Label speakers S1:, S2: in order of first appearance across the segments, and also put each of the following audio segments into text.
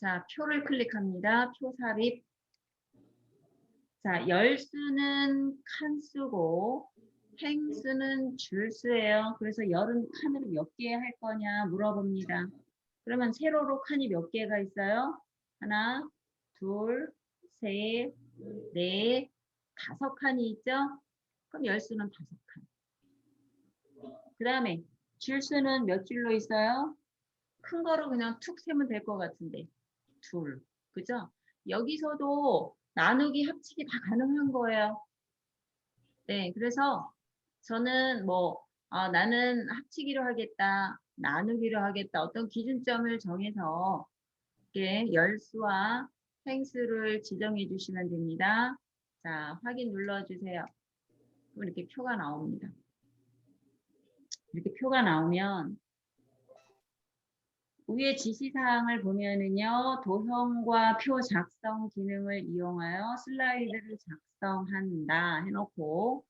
S1: 자, 표를 클릭합니다. 표 삽입. 자, 열수는 칸수고 행수는 줄수예요. 그래서 열은 칸으로 몇 개 할 거냐 물어봅니다. 그러면 세로로 칸이 몇 개가 있어요? 하나, 둘, 셋, 넷, 다섯 칸이 있죠? 그럼 열수는 다섯 칸. 그 다음에 줄수는 몇 줄로 있어요? 큰 거로 그냥 툭 세면 될 것 같은데. 둘. 그죠? 여기서도 나누기 합치기 다 가능한 거예요. 네, 그래서 저는 뭐 아, 나는 합치기로 하겠다, 나누기로 하겠다 어떤 기준점을 정해서 이렇게 열수와 횡수를 지정해 주시면 됩니다. 자, 확인 눌러주세요. 이렇게 표가 나옵니다. 이렇게 표가 나오면 위에 지시사항을 보면은요, 도형과 표 작성 기능을 이용하여 슬라이드를 작성한다 해놓고,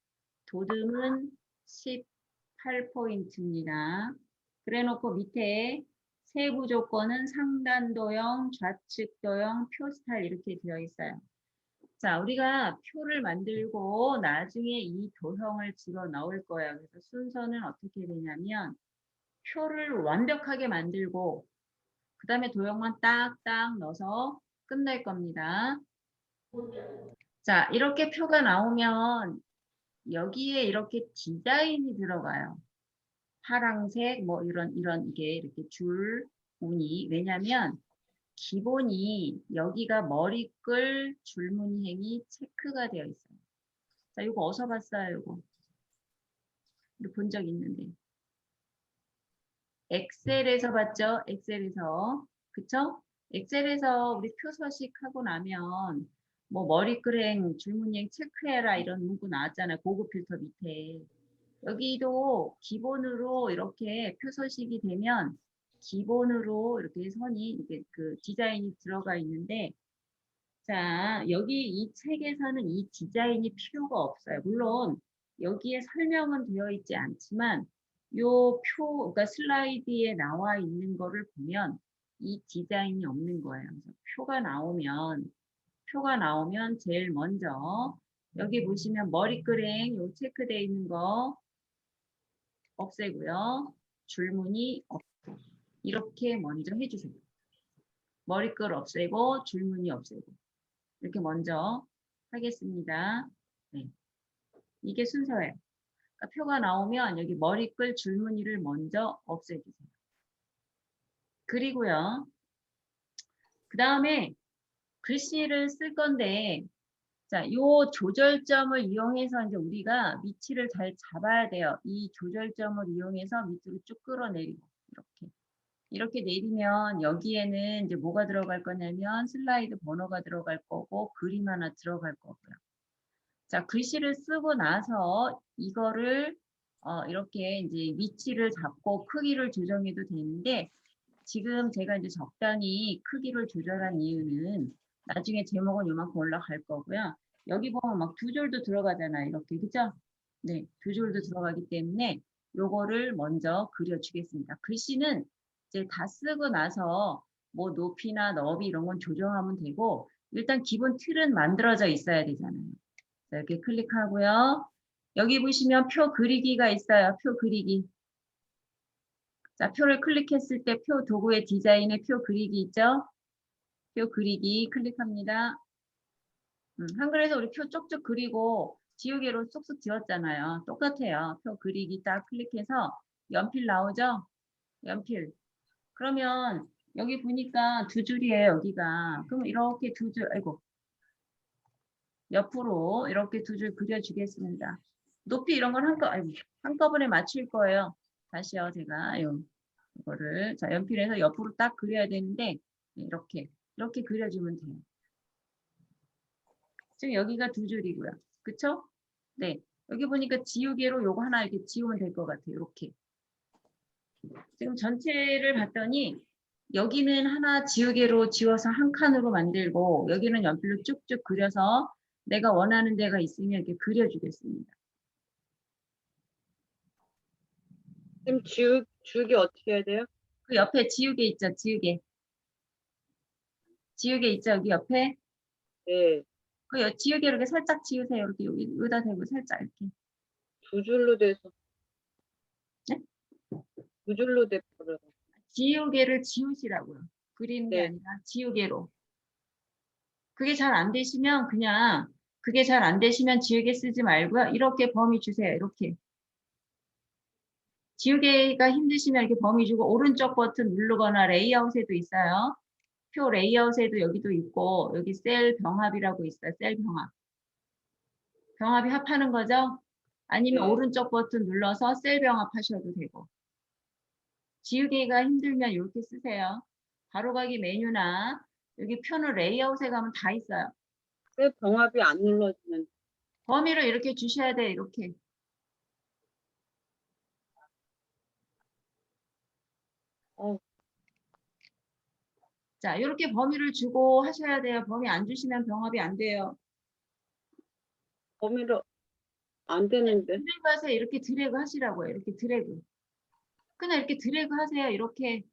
S1: 도듬은 18포인트입니다. 그래 놓고 밑에 세부 조건은 상단 도형, 좌측 도형, 표 스타일 이렇게 되어 있어요. 자, 우리가 표를 만들고 나중에 이 도형을 집어 넣을 거예요. 그래서 순서는 어떻게 되냐면, 표를 완벽하게 만들고 그 다음에 도형만 딱딱 넣어서 끝낼 겁니다. 자 이렇게 표가 나오면 여기에 이렇게 디자인이 들어가요. 파랑색 뭐 이런 이런 이게 이렇게 줄 무늬 왜냐면 기본이 여기가 머리끌 줄무늬 행이 체크가 되어 있어요. 자 이거 어디서 봤어요 이거? 본 적 있는데 엑셀에서 봤죠? 엑셀에서. 그쵸? 엑셀에서 우리 표 서식하고 나면 뭐 머리끄랭, 줄무늬행 체크해라 이런 문구 나왔잖아요. 고급 필터 밑에. 여기도 기본으로 이렇게 표 서식이 되면 기본으로 이렇게 선이 이렇게 그 디자인이 들어가 있는데 자 여기 이 책에서는 이 디자인이 필요가 없어요. 물론 여기에 설명은 되어 있지 않지만 요 표, 그러니까 슬라이드에 나와 있는 거를 보면 이 디자인이 없는 거예요. 표가 나오면, 표가 나오면 제일 먼저 여기 보시면 머리끄랭 요 체크되어 있는 거 없애고요. 줄무늬 없애. 이렇게 먼저 해주세요. 머리끌 없애고 줄무늬 없애고 이렇게 먼저 하겠습니다. 네. 이게 순서예요. 그러니까 표가 나오면 여기 머리끌 줄무늬를 먼저 없애주세요. 그리고요. 그 다음에 글씨를 쓸 건데 자, 요 조절점을 이용해서 이제 우리가 위치를 잘 잡아야 돼요. 이 조절점을 이용해서 밑으로 쭉 끌어내리고 이렇게 이렇게 내리면 여기에는 이제 뭐가 들어갈 거냐면 슬라이드 번호가 들어갈 거고 그림 하나 들어갈 거고요. 자, 글씨를 쓰고 나서 이거를 어, 이렇게 이제 위치를 잡고 크기를 조정해도 되는데 지금 제가 이제 적당히 크기를 조절한 이유는 나중에 제목은 요만큼 올라갈 거고요. 여기 보면 막 두 줄도 들어가잖아요. 이렇게 그죠? 네, 두 줄도 들어가기 때문에 요거를 먼저 그려주겠습니다. 글씨는 이제 다 쓰고 나서 뭐 높이나 너비 이런 건 조정하면 되고 일단 기본 틀은 만들어져 있어야 되잖아요. 자, 이렇게 클릭하고요. 여기 보시면 표 그리기가 있어요. 표 그리기. 자, 표를 클릭했을 때 표 도구의 디자인에 표 그리기 있죠? 표 그리기 클릭합니다. 음, 한글에서 우리 표 쪽쪽 그리고 지우개로 쏙쏙 지웠잖아요. 똑같아요. 표 그리기 딱 클릭해서 연필 나오죠? 연필. 그러면 여기 보니까 두 줄이에요. 여기가. 그럼 이렇게 두 줄, 아이고. 옆으로 이렇게 두 줄 그려주겠습니다. 높이 이런 건 한꺼, 한꺼번에 맞출 거예요. 다시요, 제가 요, 이거를 자 연필에서 옆으로 딱 그려야 되는데 네, 이렇게 이렇게 그려주면 돼요. 지금 여기가 두 줄이고요. 그쵸? 네. 여기 보니까 지우개로 요거 하나 이렇게 지우면 될 것 같아요. 이렇게. 지금 전체를 봤더니 여기는 하나 지우개로 지워서 한 칸으로 만들고 여기는 연필로 쭉쭉 그려서 내가 원하는 데가 있으면 이렇게 그려주겠습니다.
S2: 지금 지우, 지우기 어떻게 해야 돼요?
S1: 그 옆에 지우개 있죠, 지우개. 지우개 있죠? 여기 옆에.
S2: 네.
S1: 그 여- 지우개 이렇게 살짝 지우세요. 이렇게 여기 여기다 대고 살짝 이렇게.
S2: 두 줄로 돼서.
S1: 네?
S2: 두 줄로 돼버려.
S1: 지우개를 지우시라고요. 그리는 게
S2: 네.
S1: 아니라 지우개로. 그게 잘 안 되시면 그냥 그게 잘 안 되시면 지우개 쓰지 말고요. 이렇게 범위 주세요. 이렇게. 지우개가 힘드시면 이렇게 범위 주고 오른쪽 버튼 누르거나 레이아웃에도 있어요. 표 레이아웃에도 여기도 있고 여기 셀 병합이라고 있어요. 셀 병합. 병합이 합하는 거죠? 아니면
S2: 네.
S1: 오른쪽 버튼 눌러서 셀 병합 하셔도 되고. 지우개가 힘들면 이렇게 쓰세요. 바로가기 메뉴나 여기 표는 레이아웃에 가면 다 있어요.
S2: 왜 병합이 안 눌러지는?
S1: 범위를 이렇게 주셔야 돼요. 이렇게.
S2: 어.
S1: 자, 이렇게 범위를 주고 하셔야 돼요. 범위 안 주시면 병합이 안 돼요.
S2: 범위로 안 되는데.
S1: 드래그 하세요. 이렇게 드래그 하시라고요. 이렇게 드래그. 그냥 이렇게 드래그 하세요. 이렇게.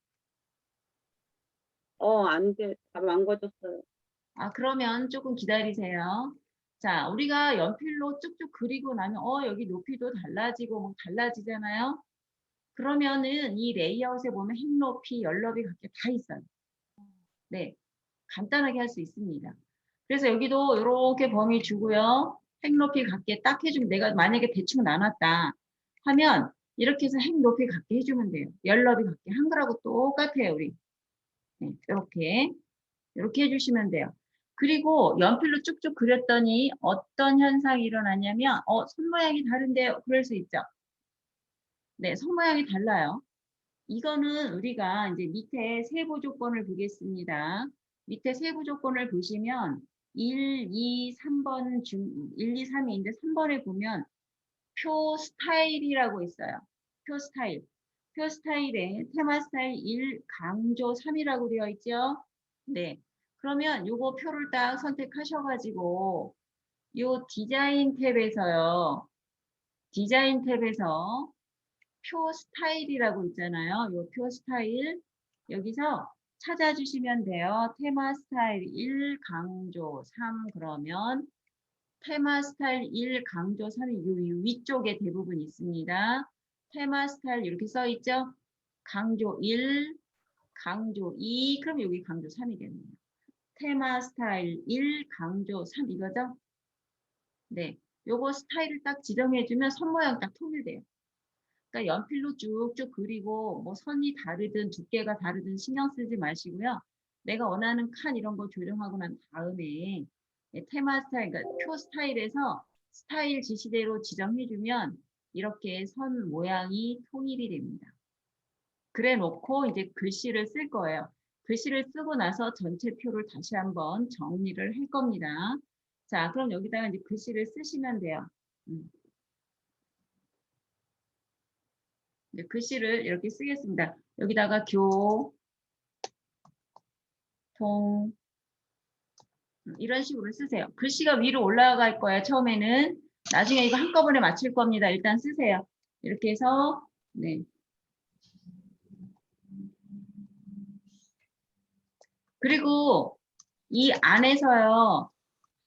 S2: 어, 안 돼. 다 망가졌어요.
S1: 아, 그러면 조금 기다리세요. 자, 우리가 연필로 쭉쭉 그리고 나면, 어, 여기 높이도 달라지고, 뭐 달라지잖아요. 그러면은 이 레이아웃에 보면 행 높이, 열 높이 각게 다 있어요. 네. 간단하게 할 수 있습니다. 그래서 여기도 이렇게 범위 주고요. 행 높이 같게 딱 해주면 내가 만약에 대충 나눴다 하면 이렇게 해서 행 높이 같게 해주면 돼요. 열 높이 같게 한 거라고 똑같아요, 우리. 네, 이렇게. 이렇게 해주시면 돼요. 그리고 연필로 쭉쭉 그렸더니 어떤 현상이 일어나냐면 어, 손 모양이 다른데요. 그럴 수 있죠. 네, 손 모양이 달라요. 이거는 우리가 이제 밑에 세부 조건을 보겠습니다. 밑에 세부 조건을 보시면 1, 2, 3번 중 1, 2, 3이 있는데 3번에 보면 표 스타일이라고 있어요. 표 스타일. 표 스타일에 테마 스타일 1 강조 3이라고 되어 있죠. 네. 그러면 요거 표를 딱 선택하셔가지고 요 디자인 탭에서요. 디자인 탭에서 표 스타일이라고 있잖아요. 요 표 스타일 여기서 찾아주시면 돼요. 테마 스타일 1 강조 3 그러면 테마 스타일 1 강조 3이 요, 요 위쪽에 대부분 있습니다. 테마 스타일 이렇게 써 있죠? 강조 1, 강조 2, 그럼 여기 강조 3이겠네요. 테마 스타일 1, 강조 3 이거죠? 네, 요거 스타일을 딱 지정해 주면 손 모양 딱 통일돼요. 그러니까 연필로 쭉쭉 그리고 뭐 선이 다르든 두께가 다르든 신경 쓰지 마시고요. 내가 원하는 칸 이런 거 조정하고 난 다음에 네, 테마 스타일, 그러니까 표 스타일에서 스타일 지시대로 지정해주면 이렇게 선 모양이 통일이 됩니다. 그래 놓고 이제 글씨를 쓸 거예요. 글씨를 쓰고 나서 전체 표를 다시 한번 정리를 할 겁니다. 자, 그럼 여기다가 이제 글씨를 쓰시면 돼요. 음. 네, 글씨를 이렇게 쓰겠습니다. 여기다가 교, 통, 음, 이런 식으로 쓰세요. 글씨가 위로 올라갈 거예요. 처음에는. 나중에 이거 한꺼번에 맞출 겁니다. 일단 쓰세요. 이렇게 해서 네. 그리고 이 안에서요.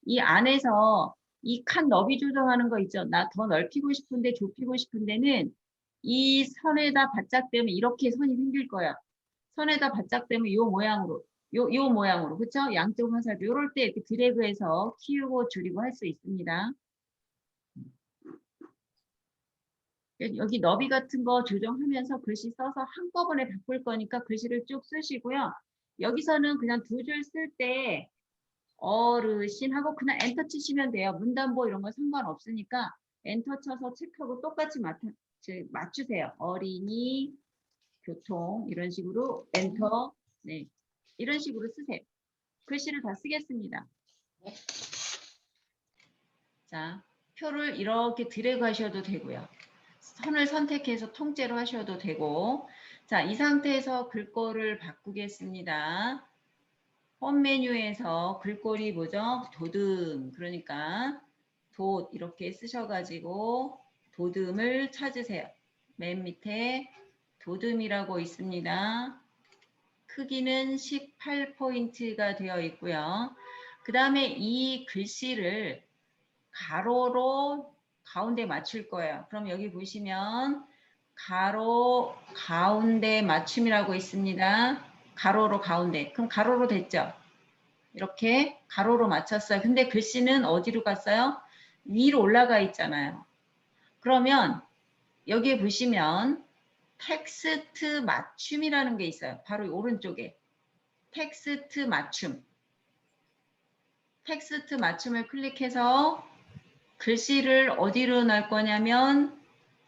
S1: 이 안에서 이 칸 너비 조정하는 거 있죠. 나 더 넓히고 싶은데 좁히고 싶은 데는 이 선에다 바짝 대면 이렇게 선이 생길 거야. 선에다 바짝 대면 이 모양으로 요, 요 모양으로 그렇죠? 양쪽 화살 요럴 때 이렇게 드래그해서 키우고 줄이고 할 수 있습니다. 여기 너비 같은 거 조정하면서 글씨 써서 한꺼번에 바꿀 거니까 글씨를 쭉 쓰시고요. 여기서는 그냥 두 줄 쓸 때 어르신 하고 그냥 엔터 치시면 돼요. 문단보 이런 거 상관없으니까 엔터 쳐서 체크하고 똑같이 맞, 맞추세요. 어린이, 교통 이런 식으로 엔터 네 이런 식으로 쓰세요. 글씨를 다 쓰겠습니다. 자 표를 이렇게 드래그 하셔도 되고요. 선을 선택해서 통째로 하셔도 되고 자, 이 상태에서 글꼴을 바꾸겠습니다. 홈 메뉴에서 글꼴이 뭐죠? 도듬. 그러니까 돛 이렇게 쓰셔가지고 도듬을 찾으세요. 맨 밑에 도듬이라고 있습니다. 크기는 18포인트가 되어 있고요. 그 다음에 이 글씨를 가로로 가운데 맞출 거예요. 그럼 여기 보시면 가로 가운데 맞춤이라고 있습니다. 가로로 가운데. 그럼 가로로 됐죠? 이렇게 가로로 맞췄어요. 근데 글씨는 어디로 갔어요? 위로 올라가 있잖아요. 그러면 여기 보시면 텍스트 맞춤이라는 게 있어요. 바로 이 오른쪽에 텍스트 맞춤. 텍스트 맞춤을 클릭해서 글씨를 어디로 넣을 거냐면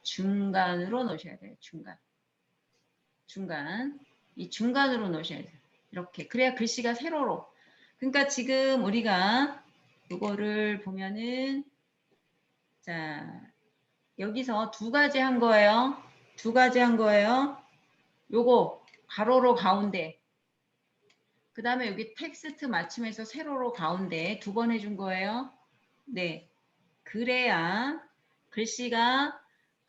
S1: 중간으로 놓으셔야 돼요. 중간. 중간. 이 중간으로 놓으셔야 돼요. 이렇게. 그래야 글씨가 세로로. 그러니까 지금 우리가 이거를 보면은 자 여기서 두 가지 한 거예요. 두 가지 한 거예요. 요거 가로로 가운데. 그 다음에 여기 텍스트 맞춤해서 세로로 가운데 두 번 해준 거예요. 네. 그래야 글씨가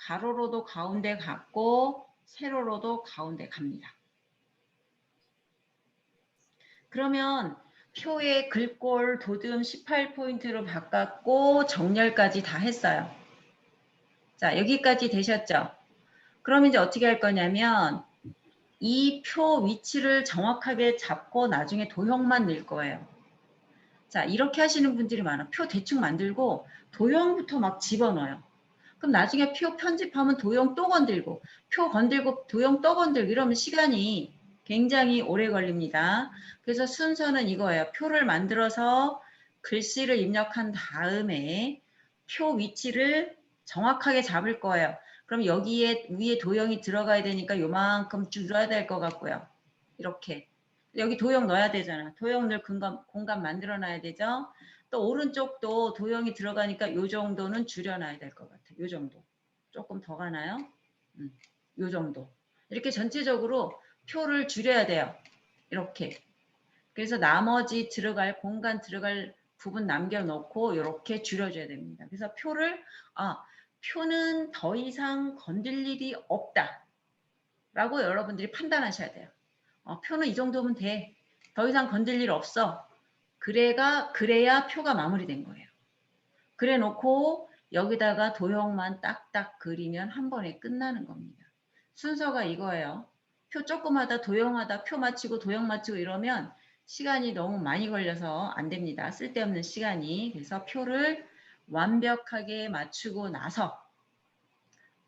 S1: 가로로도 가운데 갔고 세로로도 가운데 갑니다. 그러면 표의 글꼴 도듬 18포인트로 바꿨고 정렬까지 다 했어요. 자, 여기까지 되셨죠? 그럼 이제 어떻게 할 거냐면 이 표 위치를 정확하게 잡고 나중에 도형만 넣을 거예요. 자, 이렇게 하시는 분들이 많아. 표 대충 만들고 도형부터 막 집어넣어요. 그럼 나중에 표 편집하면 도형 또 건들고 표 건들고 도형 또 건들고 이러면 시간이 굉장히 오래 걸립니다. 그래서 순서는 이거예요. 표를 만들어서 글씨를 입력한 다음에 표 위치를 정확하게 잡을 거예요. 그럼 여기에 위에 도형이 들어가야 되니까 요만큼 줄여야 될 것 같고요. 이렇게. 여기 도형 넣어야 되잖아. 도형 넣을 공간, 공간 만들어 놔야 되죠. 또 오른쪽도 도형이 들어가니까 요 정도는 줄여놔야 될 것 같아요. 요 정도. 조금 더 가나요? 음, 요 정도. 이렇게 전체적으로 표를 줄여야 돼요. 이렇게. 그래서 나머지 들어갈 공간 들어갈 부분 남겨놓고 이렇게 줄여줘야 됩니다. 그래서 표를 아 표는 더 이상 건들 일이 없다. 라고 여러분들이 판단하셔야 돼요. 어, 표는 이 정도면 돼. 더 이상 건들 일 없어. 그래가 그래야 표가 마무리된 거예요. 그래 놓고 여기다가 도형만 딱딱 그리면 한 번에 끝나는 겁니다. 순서가 이거예요. 표 조금 하다 도형 하다 표 맞추고 도형 맞추고 이러면 시간이 너무 많이 걸려서 안 됩니다. 쓸데없는 시간이. 그래서 표를 완벽하게 맞추고 나서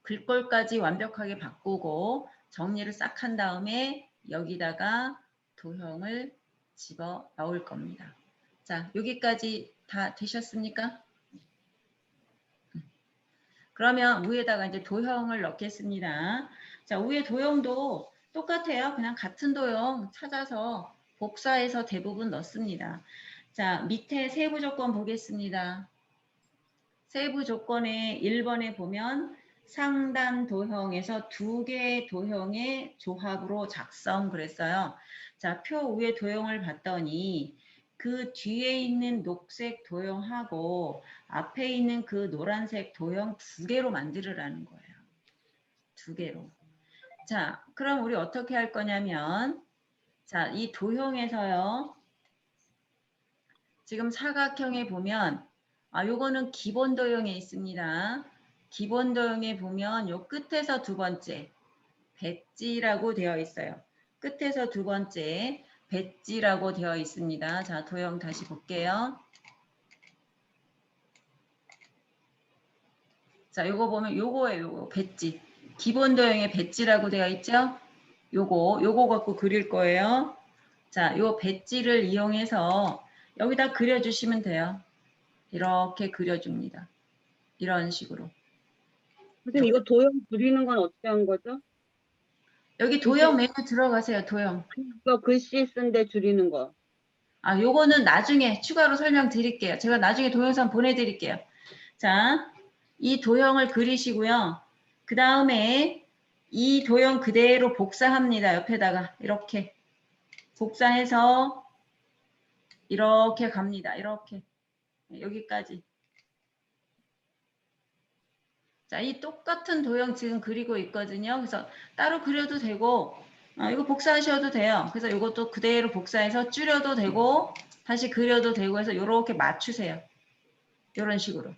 S1: 글꼴까지 완벽하게 바꾸고 정리를 싹 한 다음에 여기다가 도형을 집어 넣을 겁니다. 자, 여기까지 다 되셨습니까? 그러면 위에다가 이제 도형을 넣겠습니다. 자, 위에 도형도 똑같아요. 그냥 같은 도형 찾아서 복사해서 대부분 넣습니다. 자, 밑에 세부 조건 보겠습니다. 세부 조건의 1번에 보면 상단 도형에서 두 개의 도형의 조합으로 작성 그랬어요. 자, 표 위에 도형을 봤더니 그 뒤에 있는 녹색 도형하고 앞에 있는 그 노란색 도형 두 개로 만들으라는 거예요. 두 개로. 자, 그럼 우리 어떻게 할 거냐면 자, 이 도형에서요. 지금 사각형에 보면 아, 요거는 기본 도형에 있습니다. 기본 도형에 보면 요 끝에서 두 번째 배지라고 되어 있어요. 끝에서 두 번째 배지라고 되어 있습니다. 자, 도형 다시 볼게요. 자, 요거 보면 요거예요. 요거 배지. 기본 도형에 배지라고 되어 있죠? 요거 요거 갖고 그릴 거예요. 자, 요 배지를 이용해서 여기다 그려 주시면 돼요. 이렇게 그려 줍니다. 이런 식으로.
S2: 선생님 이거 도형 그리는 건 어떻게 한 거죠?
S1: 여기 도형 메뉴 들어가세요. 도형.
S2: 이거 글씨 쓴데 줄이는 거.
S1: 아, 요거는 나중에 추가로 설명드릴게요. 제가 나중에 동영상 보내드릴게요. 자, 이 도형을 그리시고요. 그 다음에 이 도형 그대로 복사합니다. 옆에다가 이렇게 복사해서 이렇게 갑니다. 이렇게 여기까지. 자, 이 똑같은 도형 지금 그리고 있거든요. 그래서 따로 그려도 되고 아, 이거 복사하셔도 돼요. 그래서 이것도 그대로 복사해서 줄여도 되고 다시 그려도 되고 해서 이렇게 맞추세요. 이런 식으로.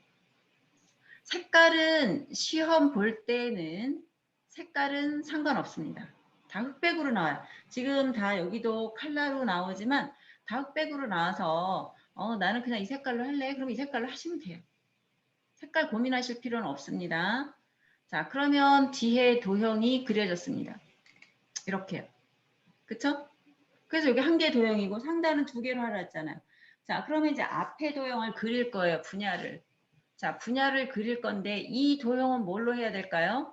S1: 색깔은 시험 볼 때는 색깔은 상관없습니다. 다 흑백으로 나와요. 지금 다 여기도 칼라로 나오지만 다 흑백으로 나와서 어, 나는 그냥 이 색깔로 할래. 그럼 이 색깔로 하시면 돼요. 색깔 고민하실 필요는 없습니다. 자, 그러면 뒤에 도형이 그려졌습니다. 이렇게요. 그쵸? 그래서 여기 한 개 도형이고 상단은 두 개로 하라 했잖아요. 자, 그러면 이제 앞에 도형을 그릴 거예요. 분야를. 자, 분야를 그릴 건데 이 도형은 뭘로 해야 될까요?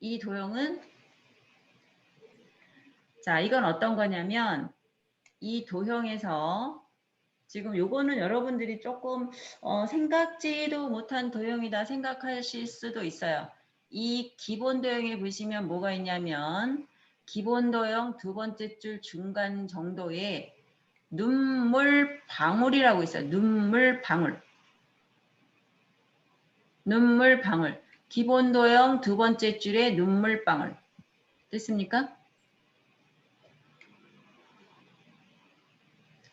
S1: 이 도형은 자, 이건 어떤 거냐면 이 도형에서 지금 요거는 여러분들이 조금 어, 생각지도 못한 도형이다 생각하실 수도 있어요. 이 기본 도형에 보시면 뭐가 있냐면 기본 도형 두 번째 줄 중간 정도에 눈물 방울이라고 있어요. 눈물 방울. 눈물 방울. 기본 도형 두 번째 줄에 눈물 방울. 됐습니까?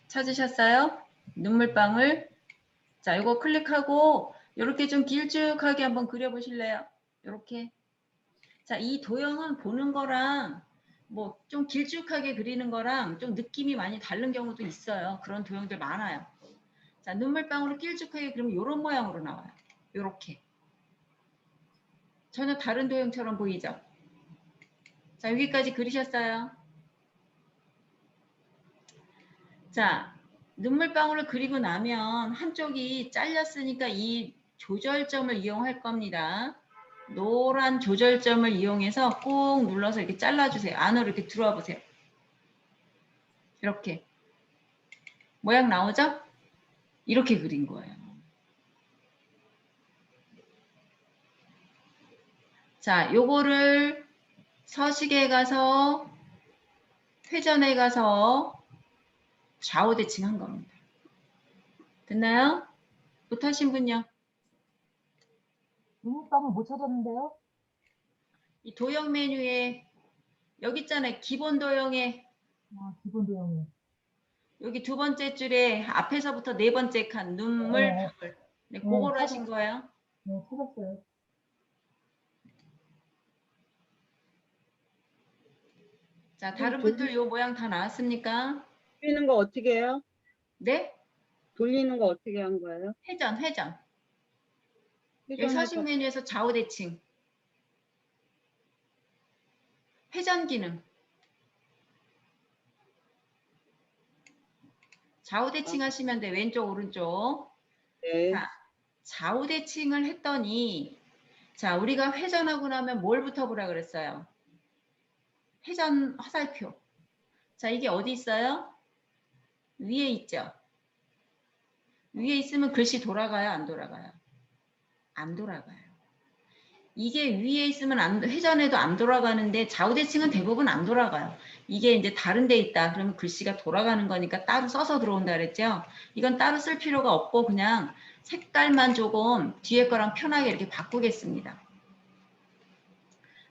S1: 찾으셨어요? 눈물방울. 자, 이거 클릭하고 이렇게 좀 길쭉하게 한번 그려보실래요? 이렇게. 자, 이 도형은 보는 거랑 뭐 좀 길쭉하게 그리는 거랑 좀 느낌이 많이 다른 경우도 있어요. 그런 도형들 많아요. 자, 눈물방울을 길쭉하게 그리면 이런 모양으로 나와요. 이렇게. 전혀 다른 도형처럼 보이죠? 자, 여기까지 그리셨어요? 자, 눈물방울을 그리고 나면 한쪽이 잘렸으니까 이 조절점을 이용할 겁니다. 노란 조절점을 이용해서 꾹 눌러서 이렇게 잘라주세요. 안으로 이렇게 들어와 보세요. 이렇게. 모양 나오죠? 이렇게 그린 거예요. 자, 요거를 서식에 가서 회전에 가서 좌우 대칭한 겁니다. 됐나요? 못하신 분요?
S3: 눈물방울 못 찾았는데요?
S1: 이 도형 메뉴에 여기 있잖아요. 기본 도형에
S3: 아, 기본 도형이.
S1: 여기 두 번째 줄에 앞에서부터 네 번째 칸 눈물
S3: 네.
S1: 방울. 네, 그거를
S3: 네.
S1: 하신 거예요.
S3: 네, 찾았어요.
S1: 자, 다른
S2: 그
S1: 분들 요 모양 다 나왔습니까?
S2: 돌리는 거 어떻게 해요?
S1: 네?
S2: 돌리는 거 어떻게 한 거예요?
S1: 회전, 회전. 여기
S2: 회전해서
S1: 서식 메뉴에서 좌우 대칭. 회전 기능. 좌우 대칭 하시면 돼. 왼쪽, 오른쪽.
S2: 네.
S1: 자, 좌우 대칭을 했더니 자, 우리가 회전하고 나면 뭘부터 보라 그랬어요? 회전 화살표. 자, 이게 어디 있어요? 위에 있죠? 위에 있으면 글씨 돌아가요, 안 돌아가요? 안 돌아가요. 이게 위에 있으면 안, 회전해도 안 돌아가는데 좌우 대칭은 대부분 안 돌아가요. 이게 이제 다른 데 있다. 그러면 글씨가 돌아가는 거니까 따로 써서 들어온다 그랬죠? 이건 따로 쓸 필요가 없고 그냥 색깔만 조금 뒤에 거랑 편하게 이렇게 바꾸겠습니다.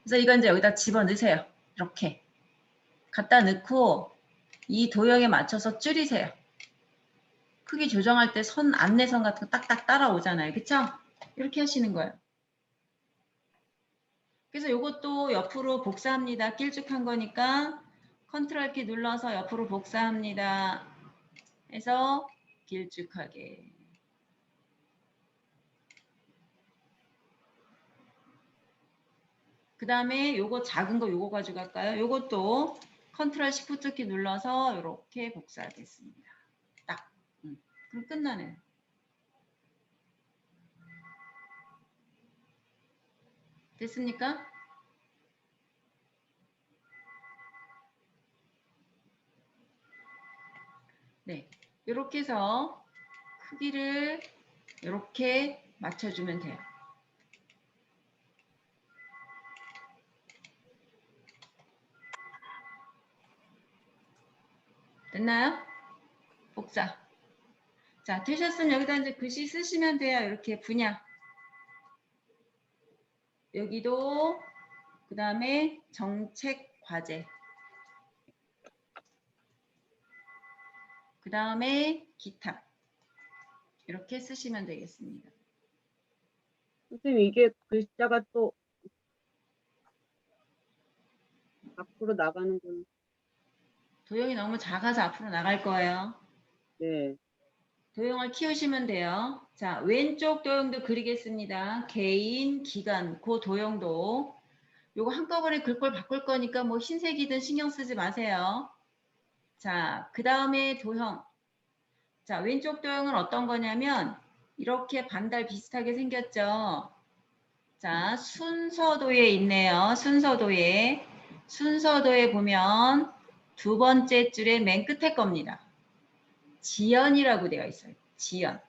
S1: 그래서 이건 이제 여기다 집어 넣으세요. 이렇게. 갖다 넣고 이 도형에 맞춰서 줄이세요. 크기 조정할 때 선 안내선 같은 거 딱딱 따라오잖아요. 그쵸? 이렇게 하시는 거예요. 그래서 이것도 옆으로 복사합니다. 길쭉한 거니까 컨트롤 키 눌러서 옆으로 복사합니다. 해서 길쭉하게. 그 다음에 요거 작은 거 요거 가져갈까요? 요것도 컨트롤 시프트 키 눌러서 이렇게 복사하겠습니다. 딱. 음, 그럼 끝나네요. 됐습니까? 네. 이렇게 해서 크기를 이렇게 맞춰주면 돼요. 됐나요? 복사. 자, 되셨으면 여기다 이제 글씨 쓰시면 돼요. 이렇게 분야. 여기도 그 다음에 정책 과제. 그 다음에 기타. 이렇게 쓰시면 되겠습니다.
S2: 선생님 이게 글자가 또 앞으로 나가는군.
S1: 도형이 너무 작아서 앞으로 나갈 거예요.
S2: 네.
S1: 도형을 키우시면 돼요. 자, 왼쪽 도형도 그리겠습니다. 개인, 기간, 그 도형도. 요거 한꺼번에 글꼴 바꿀 거니까 뭐 흰색이든 신경 쓰지 마세요. 자, 그 다음에 도형. 자, 왼쪽 도형은 어떤 거냐면 이렇게 반달 비슷하게 생겼죠. 자, 순서도에 있네요. 순서도에. 순서도에 보면 두 번째 줄의 맨 끝에 겁니다. 지연이라고 되어 있어요. 지연.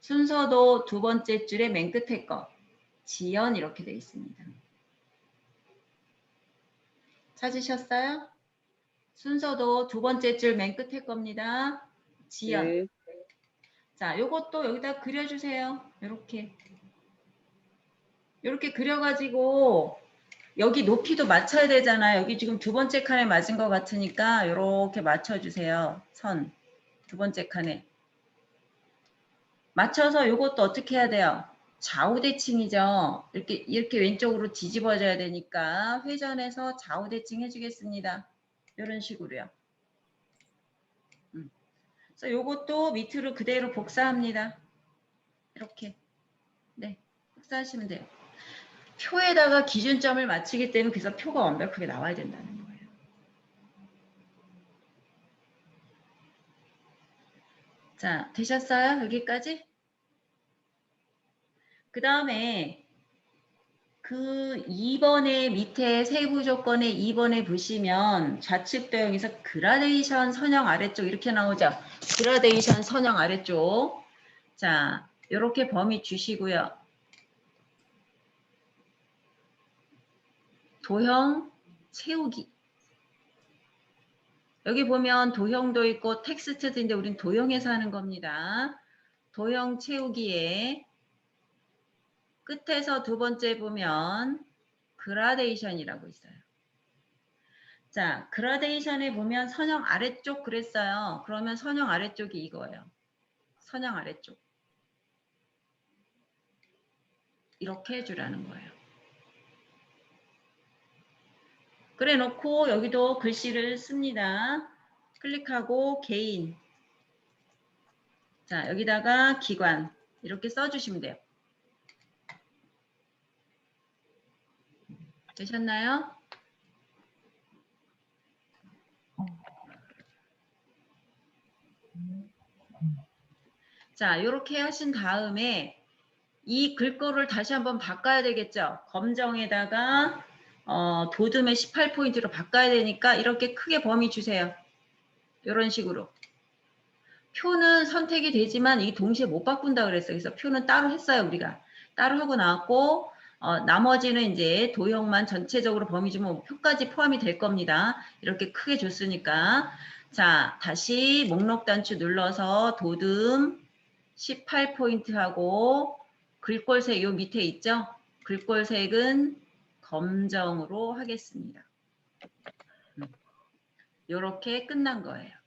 S1: 순서도 두 번째 줄의 맨 끝에 거. 지연 이렇게 되어 있습니다. 찾으셨어요? 순서도 두 번째 줄 맨 끝에 겁니다. 지연.
S2: 네.
S1: 자, 요것도 여기다 그려주세요. 이렇게. 이렇게 그려가지고 여기 높이도 맞춰야 되잖아요. 여기 지금 두 번째 칸에 맞은 것 같으니까 이렇게 맞춰주세요. 선. 두 번째 칸에. 맞춰서 요것도 어떻게 해야 돼요? 좌우 대칭이죠. 이렇게, 이렇게 왼쪽으로 뒤집어져야 되니까 회전해서 좌우 대칭 해주겠습니다. 이런 식으로요. 음. 그래서 요것도 밑으로 그대로 복사합니다. 이렇게. 네. 복사하시면 돼요. 표에다가 기준점을 맞추기 때문에 그래서 표가 완벽하게 나와야 된다는 거예요. 자, 되셨어요? 여기까지? 그 다음에 그 2번의 밑에 세부 조건의 2번에 보시면 좌측 도형에서 그라데이션 선형 아래쪽 이렇게 나오죠. 그라데이션 선형 아래쪽. 자, 이렇게 범위 주시고요. 도형 채우기. 여기 보면 도형도 있고 텍스트도 있는데 우린 도형에서 하는 겁니다. 도형 채우기에 끝에서 두 번째 보면 그라데이션이라고 있어요. 자, 그라데이션에 보면 선형 아래쪽 그랬어요. 그러면 선형 아래쪽이 이거예요. 선형 아래쪽. 이렇게 해주라는 거예요. 그래 놓고 여기도 글씨를 씁니다. 클릭하고 개인. 자, 여기다가 기관. 이렇게 써주시면 돼요. 되셨나요? 자, 이렇게 하신 다음에 이 글꼴을 다시 한번 바꿔야 되겠죠. 검정에다가 어, 도듬의 18포인트로 바꿔야 되니까 이렇게 크게 범위 주세요. 이런 식으로. 표는 선택이 되지만 이 동시에 못 바꾼다 그랬어요. 그래서 표는 따로 했어요, 우리가. 따로 하고 나왔고 어, 나머지는 이제 도형만 전체적으로 범위 주면 표까지 포함이 될 겁니다. 이렇게 크게 줬으니까. 자, 다시 목록 단추 눌러서 도듬 18포인트 하고 글꼴색 요 밑에 있죠? 글꼴색은 검정으로 하겠습니다. 이렇게 끝난 거예요.